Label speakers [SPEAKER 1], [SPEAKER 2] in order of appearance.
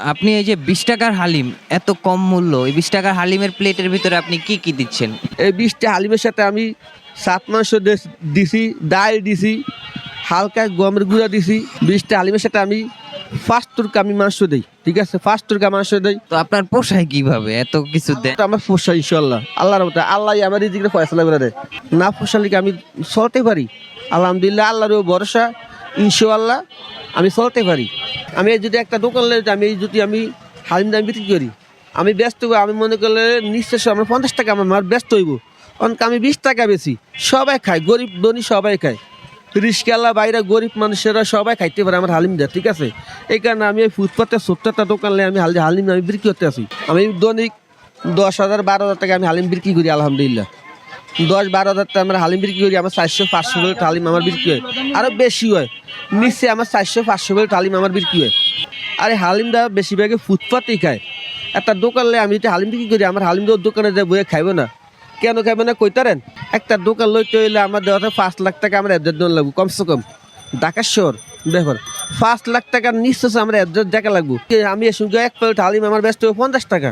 [SPEAKER 1] আপনি এই যে বিশ টাকার হালিম এত কম মূল্য এই বিশ টাকার হালিমের প্লেটের ভিতরে আপনি কি কি দিচ্ছেন?
[SPEAKER 2] এই বীজটা হালিমের সাথে আমি সাত মাংস দিছি ডাল দিছি হালকা গমের গুঁড়া দিছি বীজটা হালিমের সাথে আমি ফার্স্ট তুরকা আমি মাংস দিই ঠিক আছে? ফার্স্ট তুরকা মাংস দিই।
[SPEAKER 1] তো আপনার পোষায় কীভাবে? এত কিছু
[SPEAKER 2] দেয় আমার পোষা ইনশাল্লাহ আল্লাহর মতো আল্লাহ আমার দিকে ফয়সলা করে দেয়। না পোষালে আমি চলতে পারি? আলহামদুলিল্লাহ আল্লাহর ভরসা ইনশাল্লাহ আমি চলতে পারি। আমি এই যদি একটা দোকান লেগে আমি এই যদি আমি হালিম দাম বিক্রি করি আমি ব্যস্ত হইব, আমি মনে করলে নিশ্চয় আমার পঞ্চাশ টাকা আমার মার ব্যস্ত হইব। অনেক আমি বিশ টাকা বেশি সবাই খায় গরিব ধনী সবাই খায়। রিস্কালা বাইরে গরিব মানুষেরা সবাই খাইতে পারে আমার হালিম দেয় ঠিক আছে? এই কারণে আমি ফুটপাতে ছোট্ট একটা দোকান আমি হালি হালিম আমি বিক্রি করতে আসি। আমি দৈনিক দশ হাজার বারো হাজার টাকা আমি হালিম বিক্রি করি আলহামদুলিল্লাহ। দশ বারো হাজার টাকা আমরা হালিম বিক্রি করি আমার চারশো পাঁচশো হালিম আমার বিক্রি হয়। আরও বেশি হয়। নিচে আমার চারশো, পাঁচশো করে হালিম আমার বিক্রি হয়। আর এই হালিমটা বেশিরভাগে ফুটপাতেই খায়। একটা দোকান লে আমি যদি হালিম বিক্রি করি, আমার হালিম তো দোকানে যে বইয়ে খাইব না। কেন খাইবে না কইতারেন একটা দোকান লইতে হইলে আমার দেওয়াতে পাঁচ লাখ টাকা আমার এদের দেওয়া লাগবে, কমসে কম। ঢাকা শহর ব্যাপার পাঁচ লাখ টাকার নিশ্চয় আমার এদের দেখা লাগবো। আমি সঙ্গে এক প্লেট হালিম আমার ব্যস্ত পঞ্চাশ টাকা।